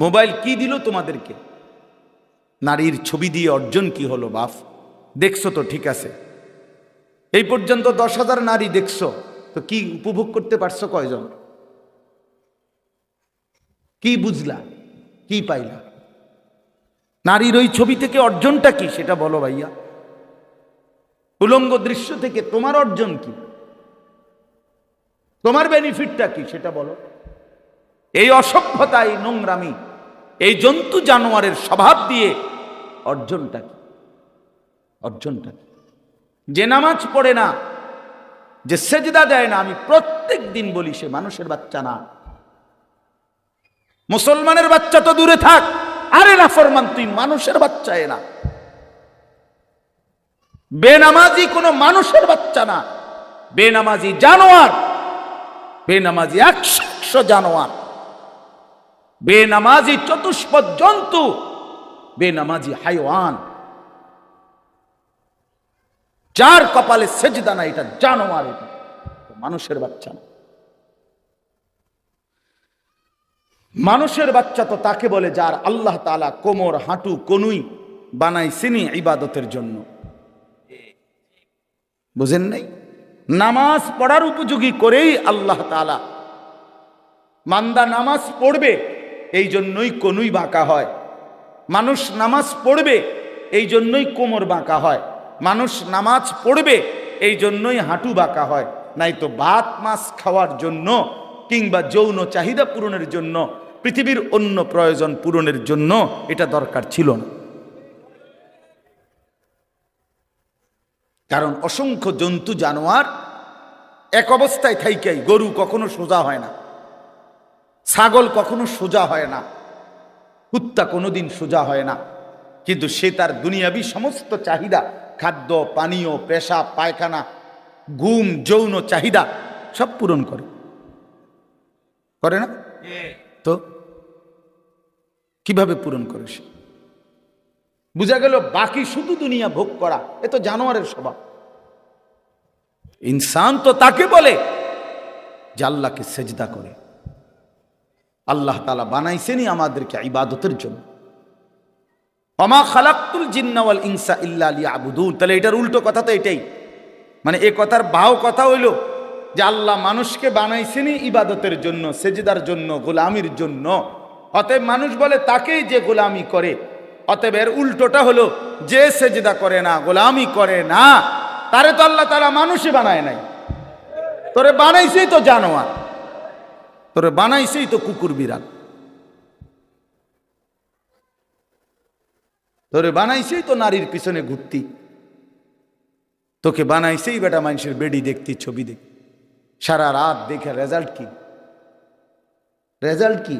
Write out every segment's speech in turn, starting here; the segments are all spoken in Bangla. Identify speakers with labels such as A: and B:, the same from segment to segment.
A: মোবাইল কি দিল তোমাদেরকে? নারীর ছবি দিয়ে অর্জন কি হলো বাপ দেখছ তো, ঠিক আছে। এই পর্যন্ত দশ হাজার নারী দেখছ, তো কি উপভোগ করতে পারছ কয়জন? কি বুঝলা? কি পাইলা? নারীর ওই ছবি থেকে অর্জনটা কি, সেটা বলো ভাইয়া। উলঙ্গ দৃশ্য থেকে তোমার অর্জন কি? তোমার বেনিফিটটা কি, সেটা বলো। এই অসভ্যতা এই নোংরামি এই জন্তু জানোয়ারের স্বভাব দিয়ে অর্জনটা কি অর্জনটা কি যে নামাজ পড়ে না, যে সেজদা দেয় না, আমি প্রত্যেক দিন বলি, সে মানুষের বাচ্চা না। মুসলমানের বাচ্চা তো দূরে থাক, আরে না ফরমান, তুই মানুষের বাচ্চা এ না। বেনামাজি কোনো মানুষের বাচ্চা না। বেনামাজি জানোয়ার, বেনামাজি একশো একশো জানোয়ার। বেনামাজি চতুষ্পদ জন্তু, বেনামাজি হাইওয়ান। যার কপালে সেজদা না এটা জানোয়ার এটা মানুষের বাচ্চা না। মানুষের বাচ্চা তো তাকে বলে যার আল্লাহ তালা কোমর, হাঁটু, কনুই বানাইছেনি ইবাদতের জন্য। বুঝেন নাই? নামাজ পড়ার উপযোগী করেই আল্লাহ তালা মান্দা নামাজ পড়বে এই জন্যই কনুই বাঁকা হয়। মানুষ নামাজ পড়বে এই জন্যই কোমর বাঁকা হয়। মানুষ নামাজ পড়বে এই জন্যই হাঁটু বাঁকা হয়। নাই তো ভাত, মাছ খাওয়ার জন্য কিংবা যৌন চাহিদা পূরণের জন্য, পৃথিবীর অন্য প্রয়োজন পূরণের জন্য এটা দরকার ছিল না। কারণ অসংখ্য জন্তু, জানোয়ার এক অবস্থায় থাইকাই গরু কখনো সোজা হয় না। ছাগল কখনো সোজা হয় না। কুত্তা কোনোদিন সোজা হয় না। কিন্তু সে তার দুনিয়াবি সমস্ত চাহিদা, খাদ্য, পানীয়, পেশা, পায়খানা গুম যৌন চাহিদা সব পূরণ করে। করে না? তো কীভাবে পূরণ করে সে? বোঝা গেল বাকি শুধু দুনিয়া ভোগ করা, এ তো জানোয়ারের স্বভাব। ইনসান তো তাকে বলে যে আল্লাহকে সেজদা করে। আল্লাহ তালা বানাইছেনই আমাদেরকে ইবাদতের জন্য। অমা খালাক্তুল জিন্নাওয়াল ইনসা ইল্লা আবুদুল তাহলে এটার উল্টো কথা তো এটাই। মানে এ কথার বাও কথা হইল যে আল্লাহ মানুষকে বানাইছেনই ইবাদতের জন্য, সেজদার জন্য, গোলামির জন্য। অতএব মানুষ বলে তাকেই যে গোলামি করে। অতএব এর উল্টোটা হলো যে সেজদা করে না, গোলামি করে না, তারে তো আল্লাহ তারা মানুষই বানায় নাই। তোরে বানাইছেই তো জানোয়ার। তোরে বানাইছেই তো কুকুর বিড়াল। তোরে বানাইছেই তো নারীর পিছনে ঘুরতি। তোকে বানাইছেই বেটা মানুষের বেডি দেখতি, ছবি দেখ সারা রাত দেখে রেজাল্ট কি? রেজাল্ট কি?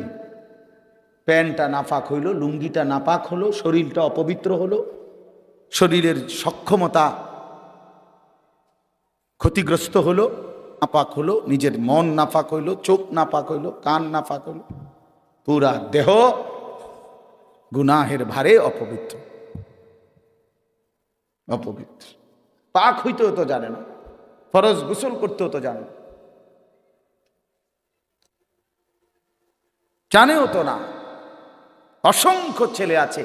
A: প্যান্টটা নাপাক হইল, লুঙ্গিটা নাপাক হলো, শরীরটা অপবিত্র হলো, শরীরের সক্ষমতা ক্ষতিগ্রস্ত হলো নাপাক হলো নিজের মন নাপাক হইল, চোখ নাপাক হইল, কান নাপাক হইল। পুরা দেহ গুনাহের ভারে অপবিত্র। অপবিত্র। পাক হইতেও তো জানে না, ফরজ গোসল করতেও তো জানে না। জানেও তো না, অসংখ্য ছেলে আছে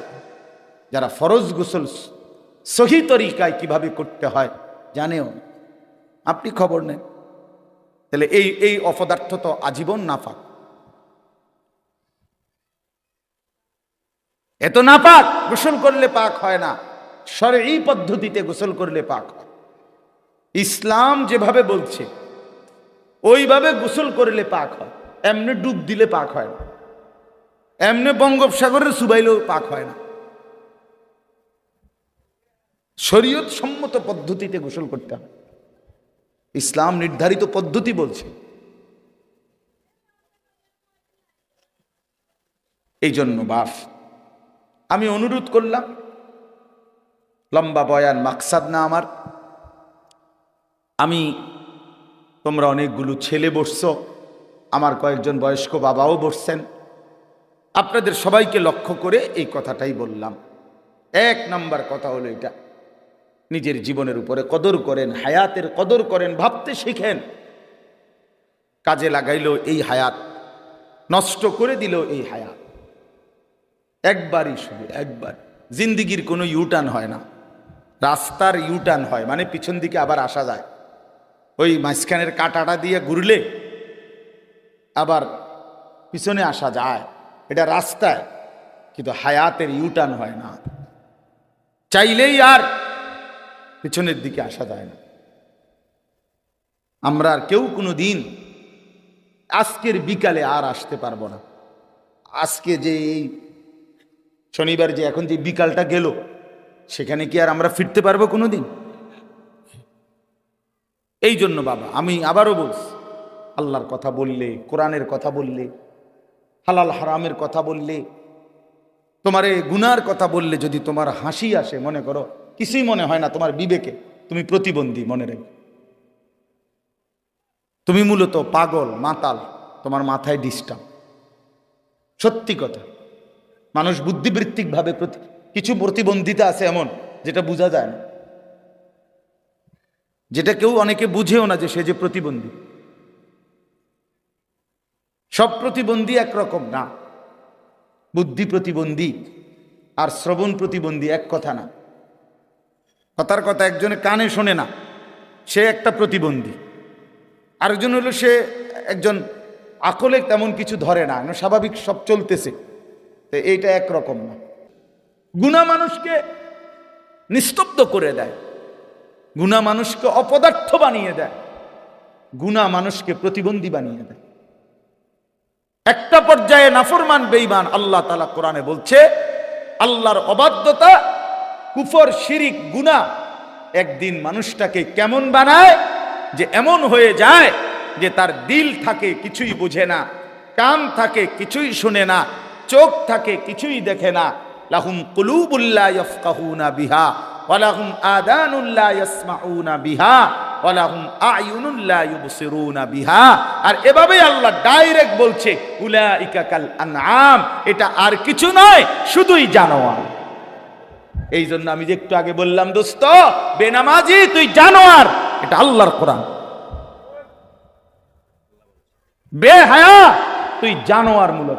A: যারা ফরজ গোসল সহি তরিকায় কীভাবে করতে হয় জানেও আপনি খবর নেন। তাহলে এই এই অপদার্থ তো আজীবন নাফাক এত নাপাক, গোসল করলে পাক হয় না। সরে এই পদ্ধতিতে গোসল করলে পাক ইসলাম যেভাবে বলছে, ওইভাবে গোসল করলে পাক হয়। এমনি ডুব দিলে পাক হয় না। এমনি বঙ্গোপসাগরের সুবাইলেও পাক হয় না। শরীয়ত সম্মত পদ্ধতিতে গোসল করতে হয় ইসলাম নির্ধারিত পদ্ধতি বলছে। এই জন্য বাফ, আমি অনুরোধ করলাম, লম্বা বয়ান মাকসাদ না আমার। আমি, তোমরা অনেকগুলো ছেলে বসছ, আমার কয়েকজন বয়স্ক বাবাও বসছেন। আপনাদের সবাইকে লক্ষ্য করে এই কথাটাই বললাম। এক নাম্বার কথা হলো এটা। নিজের জীবনের উপরে কদর করেন, হায়াতের কদর করেন, ভাবতে শিখেন। কাজে লাগাইলো এই হায়াত, নষ্ট করে দিল এই হায়াত। একবারই শুধু একবার, জিন্দিগির কোনো ইউটার্ন হয় না। রাস্তার ইউটার্ন হয় মানে পিছন দিকে আবার আসা যায়। ওই মাঝখানের কাটাটা দিয়ে ঘুরলে আবার পিছনে আসা যায়। এটা রাস্তায়, কিন্তু হায়াতের ইউটার্ন হয় না। চাইলেই আর পিছনের দিকে আসা যায় না। আমরা আর কেউ কোনো দিন আজকের বিকালে আর আসতে পারব না। আজকে যে এই শনিবার যে এখন যে বিকালটা গেল, সেখানে কি আর আমরা ফিরতে পারব কোনো দিন এই জন্য বাবা, আমি আবারও বলছি, আল্লাহর কথা বললে, কোরআনের কথা বললে, হালাল হারামের কথা বললে, তোমার গুনার কথা বললে যদি তোমার হাসি আসে, মনে করো কিছুই মনে হয় না তোমার বিবেকে। তুমি প্রতিবন্ধী, মনে রেখো। তুমি মূলত পাগল, মাতাল, তোমার মাথায় ডিস্টার্ব। সত্যি কথা। মানুষ বুদ্ধিবৃত্তিকভাবে কিছু প্রতিবন্ধিতা আছে এমন, যেটা বোঝা যায় না। যেটা কেউ অনেকে বুঝেও না যে সে যে প্রতিবন্ধী। সব প্রতিবন্ধী একরকম না। বুদ্ধি প্রতিবন্ধী আর শ্রবণ প্রতিবন্ধী এক কথা না। কথার কথা একজনে কানে শোনে না। সে একটা প্রতিবন্ধী। আরেকজন হলো সে একজন আকলে তেমন কিছু ধরে না স্বাভাবিক সব চলতেছে। তো এইটা একরকম না। গুণা মানুষকে নিস্তব্ধ করে দেয়। গুণা মানুষকে অপদার্থ বানিয়ে দেয়। গুণা মানুষকে প্রতিবন্ধী বানিয়ে দেয়। একটা পর্যায়ে নাফরমান বেইমান আল্লাহ তালা কোরআনে বলছে, আল্লাহর অবাধ্যতা কুফর, শিরিক গুণা একদিন মানুষটাকে কেমন বানায় যে এমন হয়ে যায় যে তার দিল থাকে কিছুই বুঝে না, কান থাকে কিছুই শুনে না, চোখ থাকে কিছুই দেখে না। লাহুম ইয়াফকাহুনা বিহা ওয়ালাহুম ইয়াসমাউনা বিহা ওয়ালাহুম ইউবসিরুনা বিহা। আর এভাবেই আল্লাহ ডাইরেক্ট বলছে, উলাইকা কাল আনআম। এটা আর কিছু নয়, শুধুই জানোয়ার। এই জন্য আমি যে একটু আগে বললাম, দোস্ত, বেনামাজি, তুই জানোয়ার। এটা আল্লাহর কোরআন। বেহায়া, তুই জানোয়ার মূলত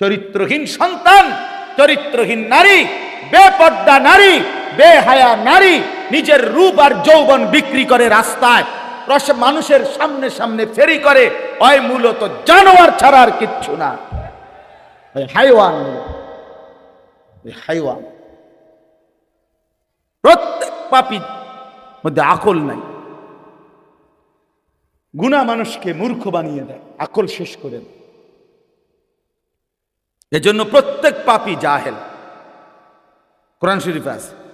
A: চরিত্রহীন সন্তান, চরিত্রহীন নারী, বেপর্দা নারী, বেহায়া নারী, নিজের রূপ আর যৌবন বিক্রি করে রাস্তায় রস- মানুষের সামনে সামনে ফেরি করে, ওই মূলত জানোয়ার ছাড়া আর কিচ্ছু না। হাইওয়ান হাইওয়ান। প্রত্যেক পাপি মধ্যে আকল নাই। গুণা মানুষকে মূর্খ বানিয়ে দেয়, আকল শেষ করে দেয়। এজন্য প্রত্যেক পাপি জাহেল। কোরআন শরীফ আছে।